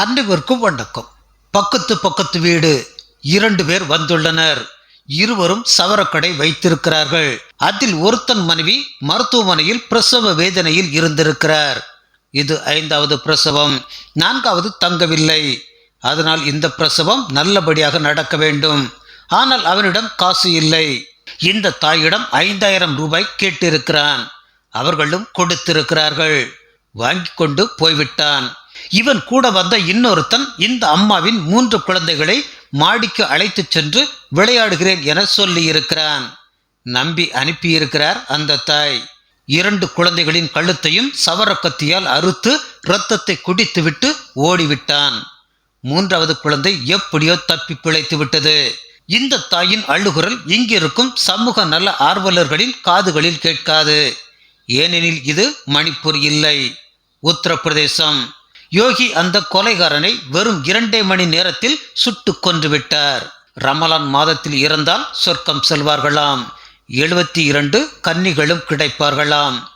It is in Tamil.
அன்னைவருக்கும் வணக்கம் பக்கத்து பக்கத்து வீடு இரண்டு பேர் வந்துள்ளனர். இருவரும் சவரக்கடை வைத்திருக்கிறார்கள். அதில் ஒருத்தன் மனைவி மருத்துவமனையில் பிரசவ வேதனையில் இருந்திருக்கிறார். இது ஐந்தாவது பிரசவம். நான்காவது தங்கவில்லை. அதனால் இந்த பிரசவம் நல்லபடியாக நடக்க வேண்டும். ஆனால் அவனிடம் காசு இல்லை. இந்த தாயிடம் ஐந்தாயிரம் ரூபாய் கேட்டிருக்கிறான். அவர்களும் கொடுத்திருக்கிறார்கள். வாங்கி கொண்டு போய்விட்டான். இவன் கூட வந்த இன்னொருத்தன் இந்த அம்மாவின் மூன்று குழந்தைகளை மாடிக்கு அழைத்துச் சென்று விளையாடுகிறேன் என சொல்லியிருக்கிறான். நம்பி அனுப்பியிருக்கிறார் அந்த தாய். இரண்டு குழந்தைகளின் கழுத்தையும் சவரக்கத்தியால் அறுத்து இரத்தத்தை குடித்துவிட்டு ஓடிவிட்டான். மூன்றாவது குழந்தை எப்படியோ தப்பி பிழைத்து விட்டது. இந்த தாயின் அழுகுரல் இங்கிருக்கும் சமூக நல ஆர்வலர்களின் காதுகளில் கேட்காது. ஏனெனில் இது மணிப்பூர் இல்லை. உத்தரப்பிரதேசம். யோகி அந்த கொலைகாரனை வெறும் இரண்டே மணி நேரத்தில் சுட்டு கொன்று விட்டார் ரமலான் மாதத்தில் இறந்தால் சொர்க்கம் செல்வார்களாம். எழுபத்தி இரண்டு கன்னிகளும் கிடைப்பார்களாம்.